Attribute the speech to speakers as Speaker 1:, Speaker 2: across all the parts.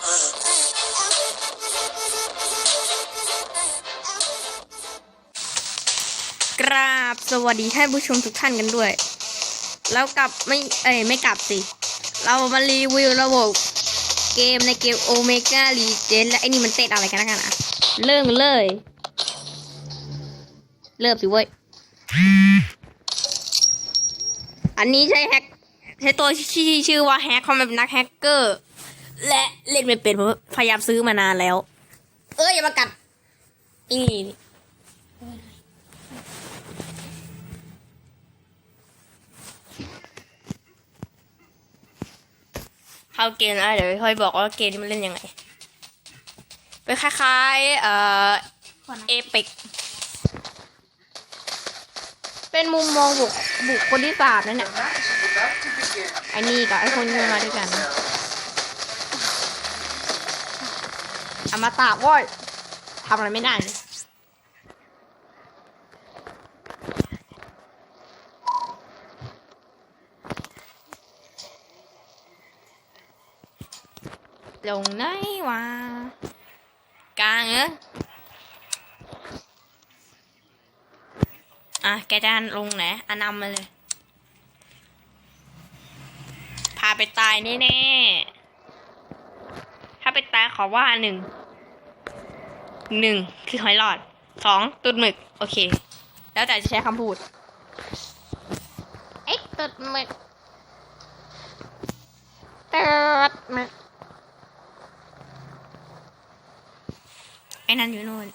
Speaker 1: กราบสวัสดีท่านผู้ชมทุกท่านกันด้วย แล้วกลับไม่ เอ้ยไม่กลับสิ เรามารีวิวระบบเกมในเกมโอเมก้ารีเจนและไอ้นี่มันเต้นอะไรกันนะกันอะ เริ่มเลย เริ่มสิเว้ย อันนี้ใช้แฮกใช้ตัวที่ชื่อว่าแฮกคอมแบบนักแฮกเกอร์ และเล่นไม่เป็นเพราะพยายามซื้อมานานแล้ว เอ้ยอย่ามากัดนี่นี่เข้าเกมแล้วเดี๋ยวค่อยบอกว่าเกมนี้มันเล่นยังไงเป็นคล้ายๆเอ่อเอพิกเป็นมุมมองบุคบุคคลที่สามนั่นแหละไอ้นี่กับไอ้คนนี้มาด้วยกัน อามาตาโว้ยทำอะไรไม่ได้เลยลงไหนวะกลางเอออะแกจะลงไหนอันนำมาเลย พาไปตายแน่ๆถ้าไปตายขอว่าหนึ่ง หนึ่งคือหอยหลอดสองตุดหมึก โอเค แล้วแต่จะใช้คำพูด เอ็กตุดหมึกตุดหมึกไอ้นั่นอยู่นู่น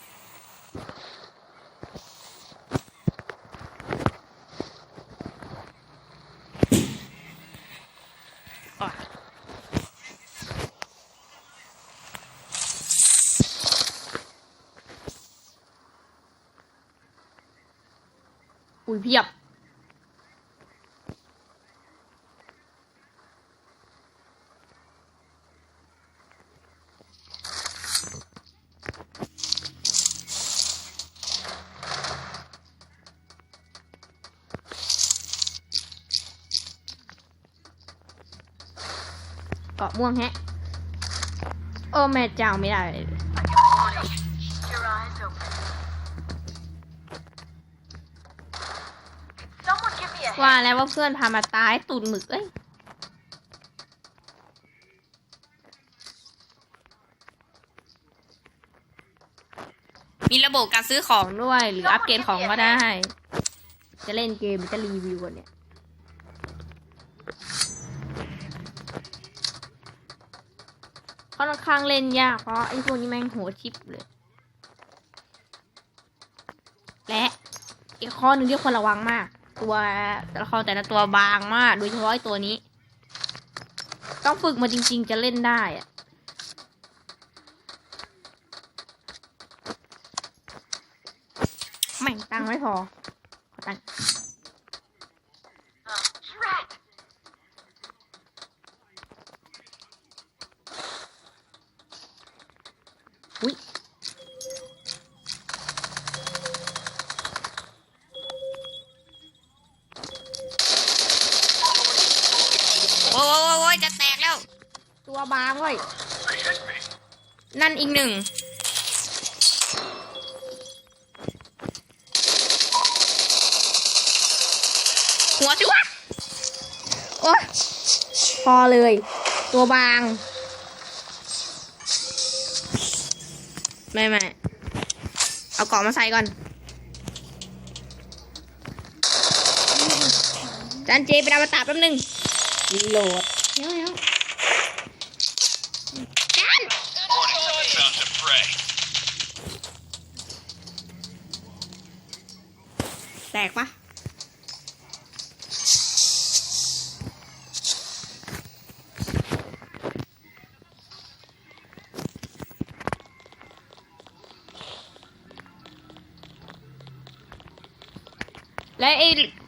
Speaker 1: อุ้ยเพียบ เกาะม่วงแฮะ โอ้แม่เจ้าไม่ได้เลย ว่าแล้วว่าเพื่อนพามาตายตูดหมึกเอ้ยมีระบบการซื้อของด้วย หรืออัปเกรดของก็ได้ จะเล่นเกมจะรีวิวกันเนี่ย ค่อนข้างเล่นยาก เพราะไอ้พวกนี้แม่งโหชิปเลย และอีกข้อหนึ่งที่ควรระวังมาก ตัวแต่ละครแต่ละตัวบางมาก โดยเฉพาะไอ้ตัวนี้ ต้องฝึกมาจริง ๆ จะเล่นได้อะแม่งตังไม่พอตังค์
Speaker 2: rat.
Speaker 1: อุ้ยโอ้ยโอ้ยโอ้ยจะแตกแล้ว ตัวบางเว้ย นั่นอีกหนึ่ง หัวสิวะ โอ้ยพอเลย ตัวบาง ไม่ไม่เอาเกาะมาใส่ก่อนจานเจไปดาวตาแป๊บนึงรีโหลด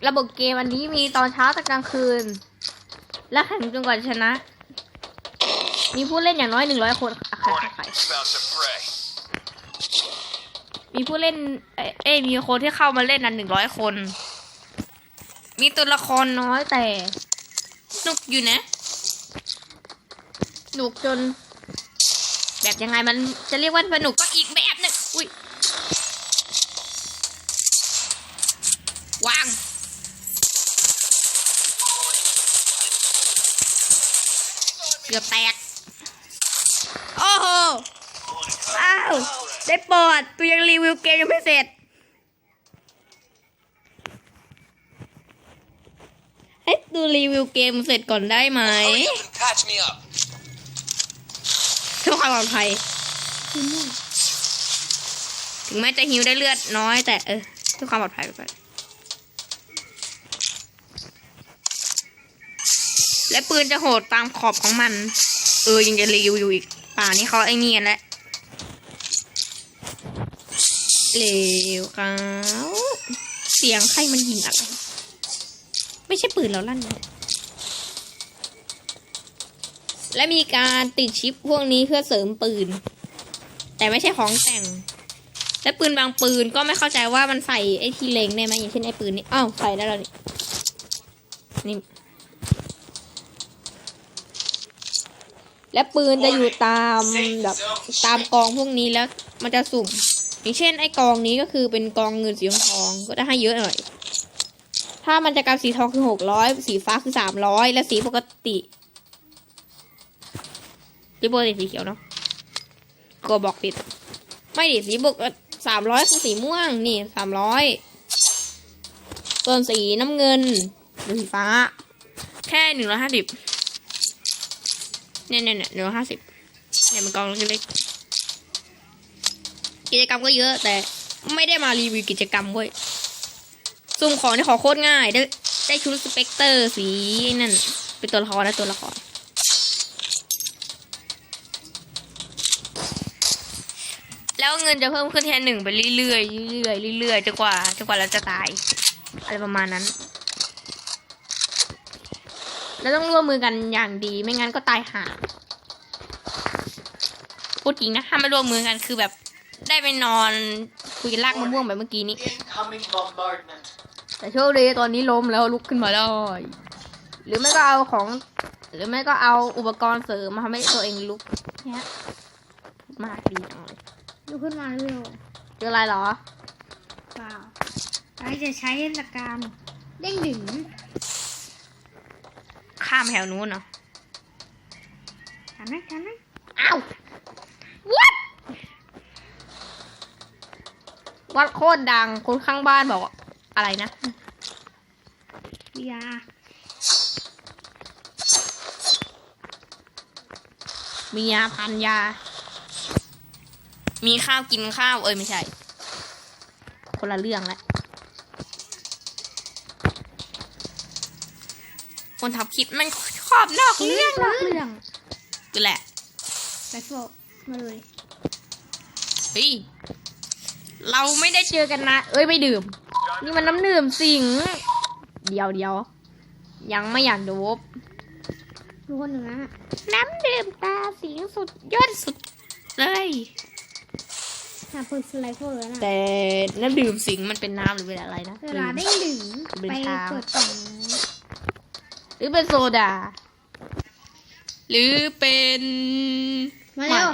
Speaker 1: ระบบเกมอันนี้มีตอนเช้าแต่กลางคืน และแข่งจนกว่าชนะ มีผู้เล่นอย่างน้อยหนึ่งร้อยคนอะคร
Speaker 3: Warning.
Speaker 1: ใครมีผู้เล่นเอเอ้ยมีคนที่เข้ามาเล่นนั้นหนึ่งร้อยคน มีตัวละครน้อยแต่สนุกอยู่นะสนุกจน แบบยังไงมันจะเรียกว่าสนุกก็ เกือบแตก โอ้โห อ้าว ได้โปรดตัวยังรีวิวเกมยังไม่เสร็จ ให้ดูรีวิวเกมเสร็จก่อนได้ไหม
Speaker 3: Hurry up and patch me up.
Speaker 1: เพื่อความปลอดภัย ถึงแม้จะฮิวได้เลือดน้อยแต่เออเพื่อความปลอดภัยไปก่อน และปืนจะโหดตามขอบของมัน เออยังจะรีวิวอยู่อีก ป่านี้เขาไอ้นี่กันแล้วเลวเขาเสียงใครมันยิงอะไร ไม่ใช่ปืนแล้วลั่นเลยและมีการติดชิปพวกนี้เพื่อเสริมปืน แต่ไม่ใช่ของแต่ง และปืนบางปืนก็ไม่เข้าใจว่ามันใส่ไอ้ที่เล็งได้ไหมอย่างเช่นไอ้ปืนนี้อ้าวใส่ได้แล้วนี่นี่ และปืนจะอยู่ตามแบบตามกองพวกนี้แล้วมันจะสุ่ม อย่างเช่นไอ้กองนี้ก็คือเป็นกองเงินสีทองก็จะให้เยอะหน่อย ถ้ามันจะกำสีทองคือหกร้อยสีฟ้าคือสามร้อยและสีปกติสีปกติสีเขียวเนาะกลัวบอกผิด ไม่ดิสีปกสามร้อยคือสีม่วงนี่สามร้อยส่วนสีน้ำเงินหรือสีฟ้า แค่หนึ่งร้อยห้าสิบ เนี่ยเนี่ยเนี่ยหนึ่งร้อห้าสิบเนี่ยมันกองเล็กๆกิจกรรมก็เยอะ แต่ไม่ได้มารีวิวกิจกรรมเว้ยซุ่มของที่ขอโคตรง่าย ได้ได้ชุดสเปกเตอร์สีนั่น เป็นตัวละครนะตัวละครแล้วเงินจะเพิ่มขึ้นแทนหนึ่งไปเรื่อยๆเรื่อยๆเรื่อยๆจนกว่าจนกว่าเราจะตาย อะไรประมาณนั้น แล้วต้องร่วมมือกันอย่างดี ไม่งั้นก็ตายห่าพูดจริงนะถ้าไม่ร่วมมือกันคือแบบได้ไปนอนคุยกันลากมะม่วงแบบเมื่อกี้นี้
Speaker 4: Incoming bombardment.
Speaker 1: แต่โชคดีตอนนี้ล้มแล้วลุกขึ้นมาได้ หรือไม่ก็เอาของ หรือไม่ก็เอาอุปกรณ์เสริมมาทำให้ตัวเองลุกเนี่ยมากดีจังเลย
Speaker 5: ลุกขึ้นมาเร็ว
Speaker 1: เจออะไรเหรอ
Speaker 5: เปล่าไอ้จะใช้หลักการเด้งดึง
Speaker 1: ข้ามแถวนู้นเหรอ
Speaker 5: ทันไหมทันไหม
Speaker 1: อ้าววัดวัดโคตรดังคนข้างบ้านบอกว่าอะไรนะ
Speaker 5: วิยา
Speaker 1: มียาพันยา มีข้าวกินข้าวเอ้ยไม่ใช่ คนละเรื่องแล้ว คนทำคลิปมันชอบนอกเรื่องนอกเรื่องคือแหละ
Speaker 5: ไปโฟกมาเลย
Speaker 1: เฮ้ยเราไม่ได้เจอกันนะ เอ้ยไม่ดื่ม นี่มันน้ำดื่มสิง เดียวเดียว ยังไม่อยากโดบ
Speaker 5: ดูคนหนึ่งนะ
Speaker 1: น้ำดื่มตาสิงสุดยอดสุดเลย
Speaker 5: หาปืนสไลเฟอร์นะ
Speaker 1: แต่น้ำดื่มสิงมันเป็นน้ำหรือเป็นอะไรนะ
Speaker 5: เวลาเด้งดึง
Speaker 1: เป็น
Speaker 5: ไป
Speaker 1: ทาง
Speaker 5: เปิดกล่อง
Speaker 1: หรือเป็นโซดา หรือเป็น
Speaker 5: มาเร็ว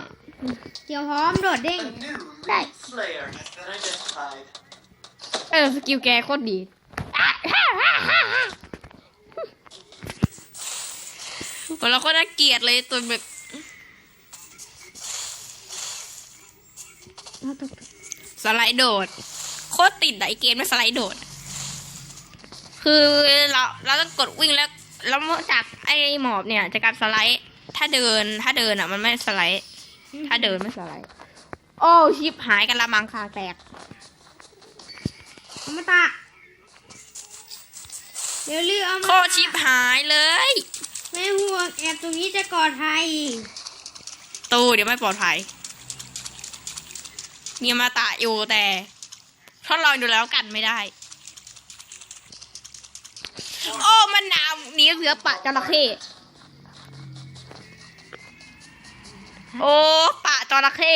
Speaker 5: เดี๋ยวพร้อมโดดเด้ง
Speaker 4: A new
Speaker 1: Right.
Speaker 4: lead slayer has been identified.
Speaker 1: เออสกิลแกโคตรดีเราก็น่าเกลียดเลยตัวแบบ
Speaker 5: เอาตก
Speaker 1: สไลด์โดด โคตรติดอะไอเกมไม่สไลด์โดดคือเราเราต้องกดวิ่งแล้ว แล้วจากไอหมอบเนี่ยจากการสไลด์ ถ้าเดินถ้าเดินอะมันไม่สไลด์ ถ้าเดินไม่สไลด์ โอ้ชิปหายกันละมังคาแตก
Speaker 5: เอามาตะเดี๋ยวรีบเอามา
Speaker 1: โคตรชิปหายเลย
Speaker 5: ไม่ห่วงแอบตรงนี้จะกอดภัย
Speaker 1: ตู้เดี๋ยวไม่ปลอดภัยมีอมาตะอยู่แต่ทดลองดูแล้วกันไม่ได้ โอ้ มั นหนาวหนีเสือปะจระเข้โอ้ปะจระเข้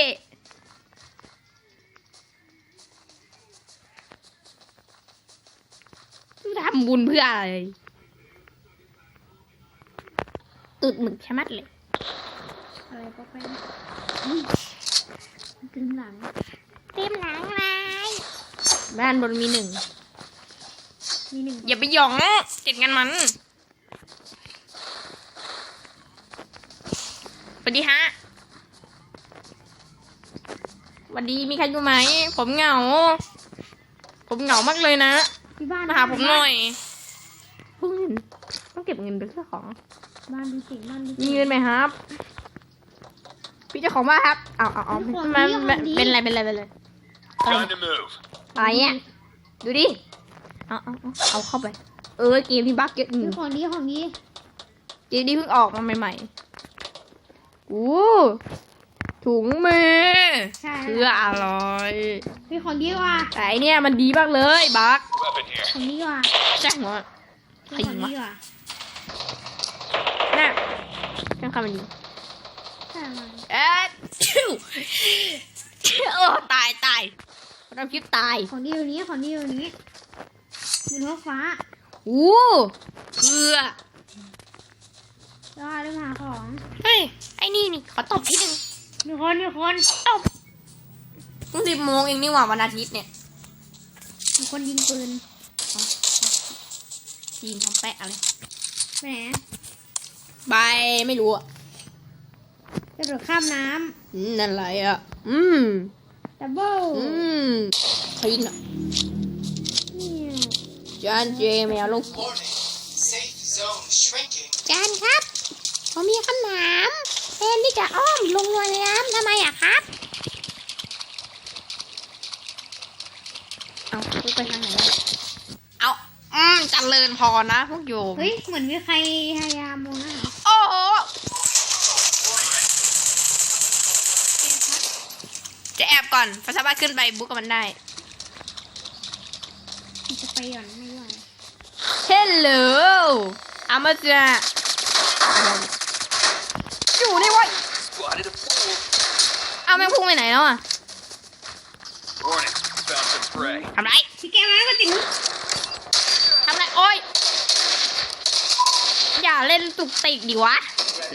Speaker 1: ทำบุญเพื่ออะไรตุดหมึกใช่มัดเลย
Speaker 5: อะไรก็ไปตึงหลัง
Speaker 1: เต็มหลังเลยบ้านบนมีหนึ่ง
Speaker 5: มีหนึ่ง
Speaker 1: อย่าไปหยองติดกันมันสวัสดีฮะสวัสดีมีใครอยู่ไหม ผมเหงา ผมเหงามากเลยนะ
Speaker 5: ที่บ้าน
Speaker 1: มาหาผมหน่อยเพิ่งเห็นต้องเก็บเงินไปซื้อของ
Speaker 5: บ้านดูสิบ้านดูสิ
Speaker 1: มีเงินไหมครับ พี่เจ้าของบ้านครับเอาเอาเอา
Speaker 5: มีของ
Speaker 1: มัน
Speaker 5: ดีของ
Speaker 1: มัน
Speaker 5: ดี
Speaker 1: เป็นอะไรเป็นอะไรเป็นอะไร
Speaker 3: Time to move.
Speaker 1: อะไรเนี่ยดูดิ เอาเอาเอาเอาเข้าไป เออเกมที่บักเยอะอื
Speaker 5: มี
Speaker 1: ม
Speaker 5: ของดีของดี
Speaker 1: เกมนี้เพิ่งออกมาใหม่ๆอู้ถุงมือ
Speaker 5: ใช่
Speaker 1: เพื่ออะไร
Speaker 5: มีของดีว่ะ
Speaker 1: แต่ไอเนี่ยมันดีมากเลยบัก
Speaker 3: Weapon here.
Speaker 5: ของดีว่ะ
Speaker 1: แจ้งหัว
Speaker 5: มีของดีว่ะ
Speaker 1: น่ะแจ้งคำมันดี
Speaker 5: ใช่มัน
Speaker 1: เอ๊ะชิวโอ้ตายตายเราคลิปตาย
Speaker 5: ของดีอยู่นี้ของดีอยู่นี้ บนท้องฟ้า
Speaker 1: อู้เพื่อ
Speaker 5: แล้วเริ่มหาของ
Speaker 1: เฮ้ย ไอ้นี่นี่ ขอตบทีหนึ่ง
Speaker 5: มีคนมีคน
Speaker 1: ตบเพิ่งสิบโมงเองนี่หว่าวันอาทิตย์เนี่ย
Speaker 5: มีคนยิงปืน
Speaker 1: ทีมทำแปะอะไร
Speaker 5: แหม
Speaker 1: บายไม่รู้อะ
Speaker 5: กระโดดข้ามน้
Speaker 1: อืมนั่นอะไรอะ อืมำ
Speaker 5: ดับเบิล
Speaker 1: อืมใครยิงอะ
Speaker 5: เนี่ย
Speaker 1: จานเจแมวลูก
Speaker 4: Warning. Safe zone shrinking.
Speaker 1: จานครับ ผมมีคำถามแทนที่จะอ้อมลงลอยน้ำทำไมอะครับ เอาพูดไปทางไหนวะเอาอืมเจัเริญพอนะพวกโยม
Speaker 5: เฮ้ย เหมือนมีใครพยายามมองหน้า
Speaker 1: โอ้โหจะแอบก่อนเพราะสามารถขึ้นไปบุ๊กกับมันได้
Speaker 5: จะไปหย่อนไม่ไหว
Speaker 1: Hello อามาจ้าอยู่นี่วะ
Speaker 3: Spotted a fool.
Speaker 1: เอาแม่งพุ่งไปไหนแล้วอะ
Speaker 3: Warning. Found some prey.
Speaker 1: ทำไร
Speaker 5: พี่แกมาก็ติด
Speaker 1: ทำไรโอ้ย อย่าเล่นตุกติกดิวะ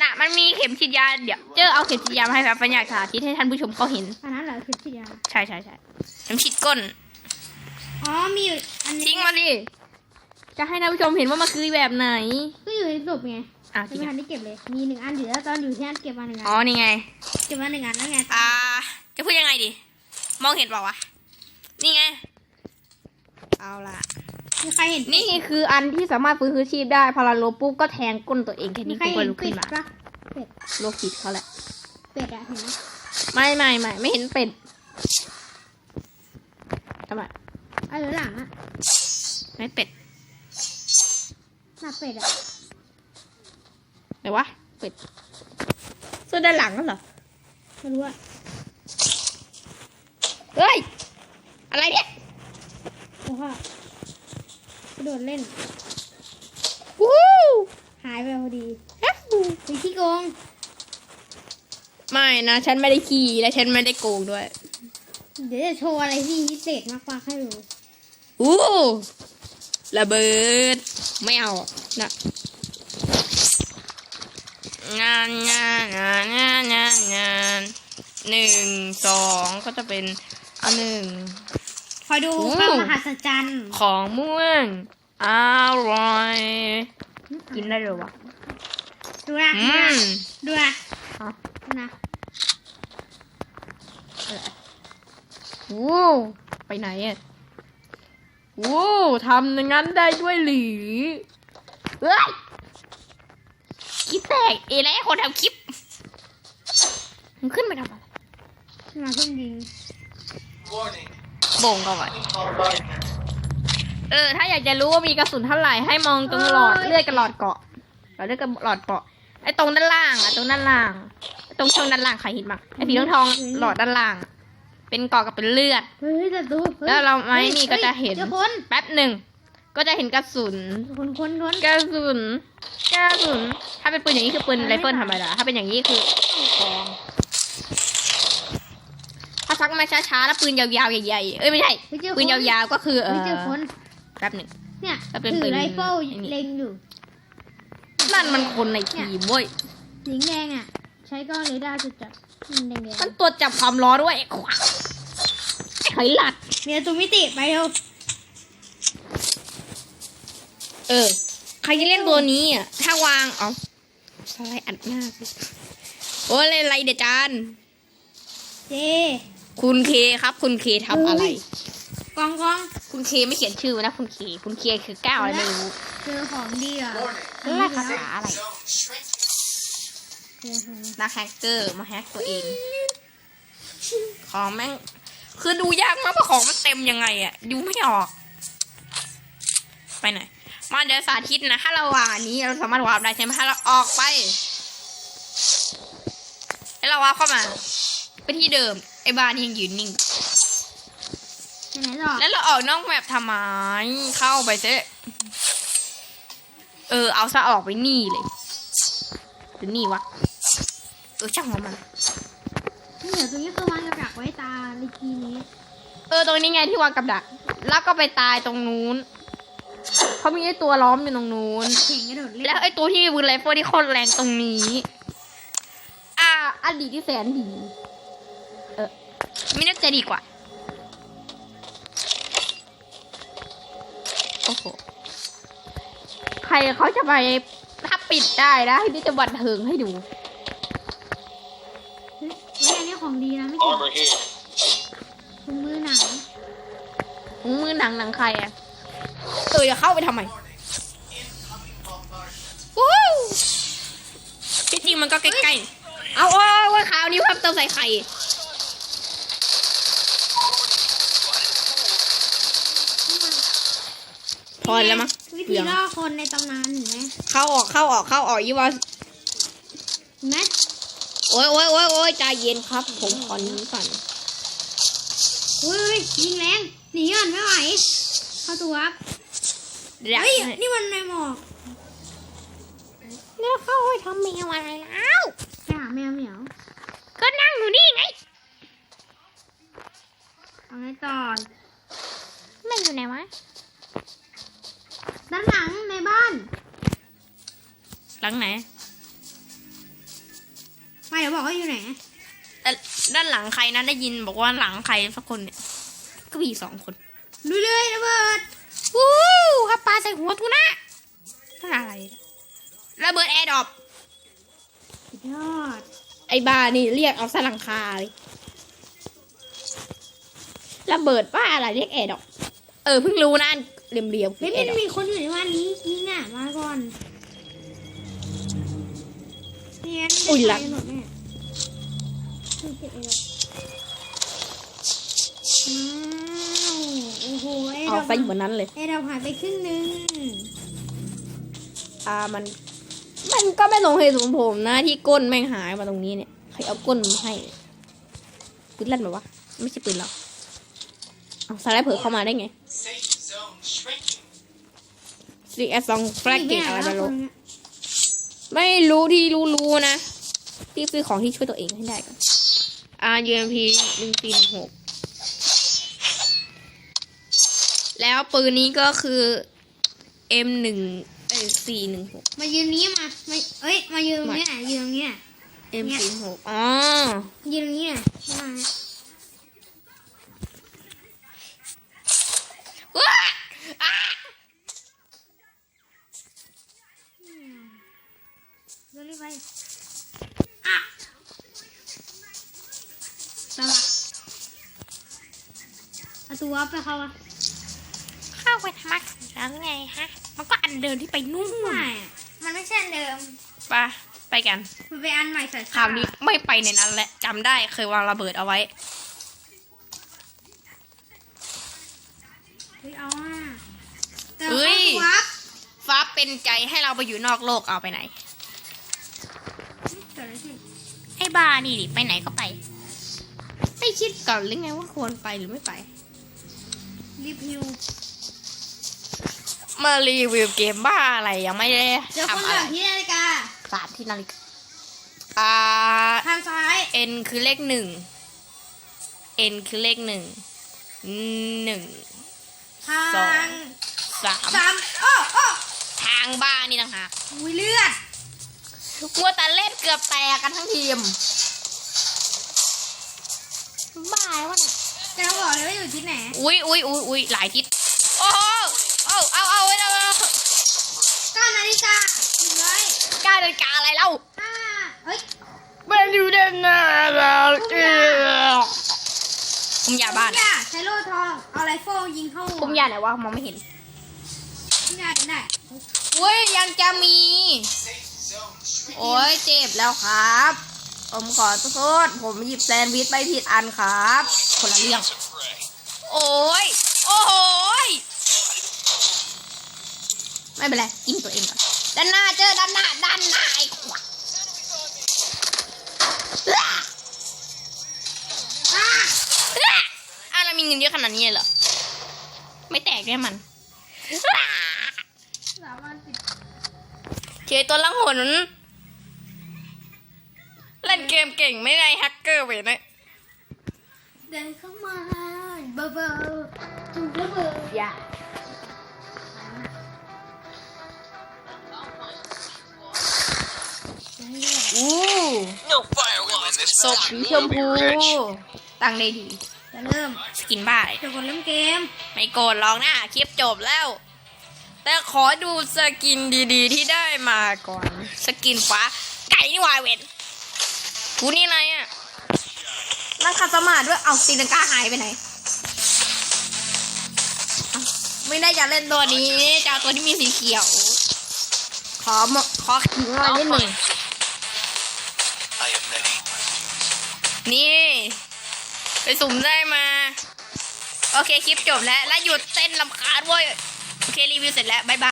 Speaker 1: น่ะ มันมีเข็มฉีดยา เดี๋ยว เจอเอาเข็มฉีดยามาให้แบบปัญญาสาธิตให้ท่านผู้ชมเขาเห็น
Speaker 5: อันนั้นเหรอคือที่ยา
Speaker 1: ใช่ใช่ใช่เข็มฉีดก้น
Speaker 5: อ๋อมีอยู่อันนี้
Speaker 1: ทิ้งมาดิ จะให้ท่านผู้ชมเห็นว่ามันคือแบบไหน
Speaker 5: ก็อยู่ในศพไง
Speaker 1: อะ
Speaker 5: จะ
Speaker 1: ทิ้ง
Speaker 5: ไม่ทันได้เก็บเลย มีหนึ่งอันอยู่แล้วตอนอยู่ที่นั่นเก็บมาหนึ่งอัน
Speaker 1: อ๋อ นี่ไง
Speaker 5: เก็บมาหนึ่งอันแล้วไง
Speaker 1: อ่า จะพูดยังไงดี มองเห็นเปล่าวะ นี่ไง เอาล่ะ
Speaker 5: มีใครเห็น
Speaker 1: นี่คืออันที่สามารถฟื้นคืนชีพได้ พอเราลบปุ๊บก็แทงก้นตัวเองแค่
Speaker 5: มี
Speaker 1: นี้
Speaker 5: ใคร
Speaker 1: กูก็
Speaker 5: เห็น
Speaker 1: ลุก
Speaker 5: เป็
Speaker 1: ขึ้
Speaker 5: ด
Speaker 1: นมา
Speaker 5: ปะเป็ด
Speaker 1: โรคจิตเขาแหละ
Speaker 5: เป็ดอะเห็นไหม
Speaker 1: ไม่ไม่ไม่ไม่เห็นเป็ดทำไม
Speaker 5: เอาอยู่หลังอะ
Speaker 1: ไม่เป็ด
Speaker 5: หน้าเป็ดอะ
Speaker 1: ไหนวะเป็ดส่วนด้านหลังนั่นเหรอ
Speaker 5: ไม่รู้อะ
Speaker 1: เฮ้ย อะไรเนี่ย
Speaker 5: เพราะว่ากระโดดเล่น
Speaker 1: วู้
Speaker 5: หายไปพอดี
Speaker 1: ฮู้
Speaker 5: มีที่โกง
Speaker 1: ไม่นะ ฉันไม่ได้ขี่และฉันไม่ได้โกงด้วย
Speaker 5: เดี๋ยวจะโชว์อะไรที่พิเศษมากๆให้ดู
Speaker 1: อู้ระเบิด ไม่เอาอะนะงานงานงานงานงานงานหนึ่งสองก็จะเป็นเอาหนึ่ง
Speaker 5: คอยดู
Speaker 1: โอ้
Speaker 5: ความมหัศจรรย์
Speaker 1: ของม่วงอร่อยกินได้เลยวะ
Speaker 5: ดูนะ
Speaker 1: อืม
Speaker 5: ดูนะ
Speaker 1: ฮะ
Speaker 5: ดูนะ
Speaker 1: วู้ไปไหนอะ วู้ทำอย่างนั้นได้ด้วยหรือเฮ้ยคิดแตกเอแล้วคนทำคลิปมึงขึ้นไปทำอะไร
Speaker 5: มาเพิ่งยิง
Speaker 4: Warning.
Speaker 1: โบ่งก่อน
Speaker 4: Bombardment.
Speaker 1: เออ ถ้าอยากจะรู้ว่ามีกระสุนเท่าไหร่ให้มองตรงหลอดเลือดกับหลอดเกาะหลอดเลือดกับหลอดเกาะไอ้ตรงด้านล่างอะตรงด้านล่างไอ้ตรงช่องด้านล่างใครเห็นบ้างไอ้สีทองทองๆหลอดด้านล่าง เป็นเกาะกับเป็นเลือด
Speaker 5: เฮ้ยแต่ดูฮ้ย
Speaker 1: แล้วเราไม้
Speaker 5: ฮ้ย
Speaker 1: นี่ก็จะเห็น
Speaker 5: เจอคน
Speaker 1: แป๊บหนึ่ง ก็จะเห็นกระสุน
Speaker 5: คนคนคน
Speaker 1: กระสุน กระสุน ถ้าเป็นปืนอย่างนี้คือปืนไรเฟิลธรรมดา ถ้าเป็นอย่างนี้คือลูกซอง ถ้าซักมาช้าๆ แล้วปืนยาวๆใหญ่ๆ เอ้ยไม่ใช่
Speaker 5: เฮ้ยเจอคน
Speaker 1: ปืนยาวๆ ก็คือเอ
Speaker 5: เฮ้ย
Speaker 1: อ
Speaker 5: เจอคน
Speaker 1: แป๊บหนึ่ง
Speaker 5: เนี่ย
Speaker 1: ถ้าเป็น
Speaker 5: ถื
Speaker 1: ปื
Speaker 5: อนไรเฟิล
Speaker 1: ไอ้นี่
Speaker 5: เล็งอยู่
Speaker 1: นั่นมันคนในทีมเว้ย
Speaker 5: สีแดงอะ ใช่ช้กล้องเรดาร์จุดจับมันแดง
Speaker 1: มันตรวจจับความร้อนด้วย ขวาไอ้หอยหลัด
Speaker 5: ๆเมียตัวมิติไปเร็ว
Speaker 1: เออ ใครจะเล่นตัวนี้อะ ถ้าวางเอาสไลด์อัดหน้าสิโอ้เล่นอะไรเดยวจาน
Speaker 5: เจ
Speaker 1: คุณเคครับ คุณเคทำอะไร
Speaker 5: กองกอง
Speaker 1: คุณเคไม่เขียนชื่อไว้นะ คุณเค คุณเคคือก้าวอะไรไม่รู้
Speaker 5: เจอของดีอะ
Speaker 4: Warning.
Speaker 1: รหัสภาษาอะไร
Speaker 4: Zone shrinking.
Speaker 5: เจอของ
Speaker 1: นักแฮกเกอร์มาแฮกตัวเอง ของแม่ง คือดูยากมากเพราะของมันเต็มยังไงอะดูไม่ออก ไปไหน มาเดี๋ยวสาธิตนะ ถ้าเราวางอันนี้เราสามารถวาร์ปได้ใช่ไหมถ้าเราออกไปแล้วเราวาร์ปเข้ามาไปที่เดิม ไอ้บ้านนี่ยังยืนนิ่ง
Speaker 5: ไปไหนต่อ
Speaker 1: แล้วเราออกนอกแมปทำไมเข้าไปเซะเออ เอาซะออกไปนี่เลยหรือนี่วะเออช่างหัวมัน
Speaker 5: นี่ เดี๋ยวตรงนี้คือวางกระดักไว้ตาในทีนี้
Speaker 1: เออตรงนี้ไงที่วางกับดัก แล้วก็ไปตายตรงนู้นเขามีไอ้ตัวล้อมอยู่ตรงนู้น
Speaker 5: เข่งกระโดดเล่น
Speaker 1: แล้วไอ้ตัวที่วูนไลเฟอร์ที่โคตรแรงตรงนี้ อ่าอดีตที่แสนดี เออไม่น่าจะดีกว่า โอ้โห ใครเขาจะไปถ้าปิดได้นะที่จะบันเทิงให้ดู
Speaker 5: ของดีนะไม่ใช่
Speaker 3: Armor here.
Speaker 5: ถุงมือหนัง
Speaker 1: มือหนังหนังใครอะเออจะเข้าไปทำไม
Speaker 4: Warning. Incoming bombardment.
Speaker 1: วู้ที่จริงมันก็ใกล้ๆเอาเอาเอาว่าคราวนี้เพิ่มเติมใส่ไข่พอแล้วมั้ง
Speaker 5: วิธีล่อคนในตำนานเห็นไหม
Speaker 1: เข้าออกเข้าออกเข้าออกยี่ว่า
Speaker 5: เห็นไหม
Speaker 1: โอ้ยโอ้ยโอ้ยโอ้ยใจเย็นครับ ผมขอนี้ก่อน
Speaker 5: เฮ้ยยิงแรงหนีก่อนไม่ไหวเข้าตัวครับ
Speaker 1: เดี๋ยว
Speaker 5: เฮ้ยนี่มันในหมอก
Speaker 1: แล้วเข้าไปทำแมวอะไรแล้ว
Speaker 5: ไปหาแมวเหมียว
Speaker 1: ก็นั่งอยู่นี่ไง
Speaker 5: เอาไงต่อ
Speaker 1: มันอยู่ไหนวะ
Speaker 5: ด้านหลังในบ้าน
Speaker 1: หลังไหน
Speaker 5: ไม่เดี๋ยวบอกว่าอยู่ไหน
Speaker 1: เอ่อด้านหลังใครนะได้ยินบอกว่าหลังใครสักคนเนี่ยก็มีสองคน
Speaker 5: ดูเลยระเบิด
Speaker 1: วู้ครับปลาใส่หัวทูน่าท่าอะไรเนี่ยระเบิดแอร์ดรอป
Speaker 5: สุดยอด
Speaker 1: ไอ้บานี่เรียกเอาสลังคาเลยระเบิดว่าอะไรเรียกแอร์ดรอปเออเพิ่งรู้นะอันเหลี่ยมๆคื
Speaker 5: เฮ้ย
Speaker 1: อแอ
Speaker 5: มัน
Speaker 1: ร์ดรอป
Speaker 5: มีคนอยู่ในบ้านนี้นี่น่ะมาก่อนนี่งั้น
Speaker 1: อุ้ยหลัง
Speaker 5: ไปหมดแน่ นี่เก็บเองอะว้าวโอ้โหไอ้
Speaker 1: เอา
Speaker 5: ดอก
Speaker 1: ไปอยู่บนนั้นเลย
Speaker 5: ไอ้ดอกหายไปครึ่งหนึง
Speaker 1: อ่ามัน มันก็ไม่ลงเหตุผลผมนะ ที่ก้นแม่งหายมาตรงนี้เนี่ยใครเอาก้นมาให้ปืนลั่นแบบวะไม่ใช่ปืนหรอกเอาสไลด์เผลอเข้ามาได้ไง
Speaker 4: Safe zone shrinking.
Speaker 1: ซีแอสซองแฟลกเกตอะไรไม่รู้
Speaker 5: คนเนี่ย
Speaker 1: ไม่รู้ที่รู้รู้นะที่ซื้อของที่ช่วยตัวเองให้ได้ก่อน R U M P หนึ่งสี่หนึ่งหกแล้วปืนนี้ก็คือ M หนึ่งเอ้สี่หนึ่งหก
Speaker 5: มายืนนี้มามาเอ้ย มายืนตรงนี้น่ะยืนตรงนี้น่ะ
Speaker 1: M
Speaker 5: เนี่ย
Speaker 1: สี่หกอ๋อ
Speaker 5: ยืนตรงนี้น่ะมาเนี่ย
Speaker 1: ว้าอะ
Speaker 5: เดี๋ยวรีบไปอะ สลับเอาตัวไปเขาอะ
Speaker 1: เข้าไปทำไมแล้วไงฮะ มันก็อันเดิมที่ไปนู่น
Speaker 5: ไม่อะมันไม่ใช่อันเดิม
Speaker 1: ไปไปกัน
Speaker 5: มันเป็นอันใหม่ใส่
Speaker 1: คราวนี้ไม่ไปในนั้นแหละจำได้เคยวางระเบิดเอาไว้
Speaker 5: เฮ้ยเอาอะแต่
Speaker 1: เฮ้ย
Speaker 5: เข้าตัว
Speaker 1: ฟ้าเป็นใจให้เราไปอยู่นอกโลกเอาไปไหน
Speaker 5: เกิดอะไรขึ้น
Speaker 1: ไอ้บานี่ดิไปไหนก็ไป ไม่คิดก่อนหรือไงว่าควรไปหรือไม่ไป
Speaker 5: รีพิว
Speaker 1: มารีวิวเกมบ้าอะไรยังไม่ได้
Speaker 5: เดี๋ยวคน
Speaker 1: ทำอะ
Speaker 5: เหลื
Speaker 1: ไร
Speaker 5: อที่นาฬิกา
Speaker 1: สามที่นาฬิกาอ่า
Speaker 5: ทางซ้าย
Speaker 1: N คือเลขหนึ่ง N คือเลขหนึ่งหนึ่ง
Speaker 5: ทา
Speaker 1: สอง
Speaker 5: ง
Speaker 1: สาม
Speaker 5: สามโอ้โอ้
Speaker 1: ทางบ้านนี่ต่างหาก
Speaker 5: อุ้ยเลือด
Speaker 1: มัวแต่เล่นเกือบแตกกันทั้งทีม บ้าวะเนี่ย
Speaker 5: จะบอกเลยว่าอยู่ที่ไหน
Speaker 1: อุ้ยอุ้ยอุ้ยอุ้ยหลายทิศโอ้โหเอาเอาเอาเอาเอาเอา
Speaker 5: เก้านาฬิกาหนึ่งร้อย
Speaker 1: กล้าเดินกาอะไรเล่า
Speaker 5: ห้าเฮ้ย
Speaker 1: ไม่รู้เดินนะแล้วคุมยาบ้าน
Speaker 5: ยาใช้โล่ทอง เอาไรเฟิลยิงเข้าหัว
Speaker 1: คุมยาไหนวะมองไม่เห็น
Speaker 5: คุมยากันได้
Speaker 1: อุ้ยยังจะมี
Speaker 4: Safe zone shrinking.
Speaker 1: โอ้ยเจ็บแล้วครับ ผมขอโทษ ผมหยิบแซนด์วิชไปผิดอันครับ คนละเรื่อง โอ้ย โอ้โหยไม่เป็นไรกินตัวเองก่อน ด้านหน้าเจอด้านหน้าด้านหน้าไอ้ขวด
Speaker 5: อะ
Speaker 1: เรามีเงินเยอะขนาดนี้เลยเหรอ ไม่แตกแน่มัน
Speaker 5: สามสิบ
Speaker 1: เคตัวลังหน เล่นเกมเก่งไม่ได้แฮกเกอร์เว้ยนะ
Speaker 5: เดินเข้ามาเบอร์เบอร์จูบเบอร์เบอร์
Speaker 1: อย่าอู้
Speaker 3: No fire will win this
Speaker 1: ศพ
Speaker 3: match.
Speaker 1: สีชมพูตั้งได้ดี
Speaker 5: จะเริ่ม
Speaker 1: สกินบ้าเลย
Speaker 5: จะกดเล่นเกม
Speaker 1: ไม่โกรธหรอกนะคลิปจบแล้ว แต่ขอดูสกินดีๆที่ได้มาก่อน สกินฟ้าไก่นี่วายเวน กูนี่อะไรอะนั่งคาสมาธิด้วย เอาตีนังกาหายไปไหน ไม่ได้จะเล่นตัวนี้ จะเอาตัวที่มีสีเขียว ขอมขอขิงหน่อยนิดหนึ่งนี่ ไปสุ่มได้มา โอเค คลิปจบแล้ว แล้วหยุดเต้นลำคาญเว้ย โอเค รีวิวเสร็จแล้ว บ๊ายบาย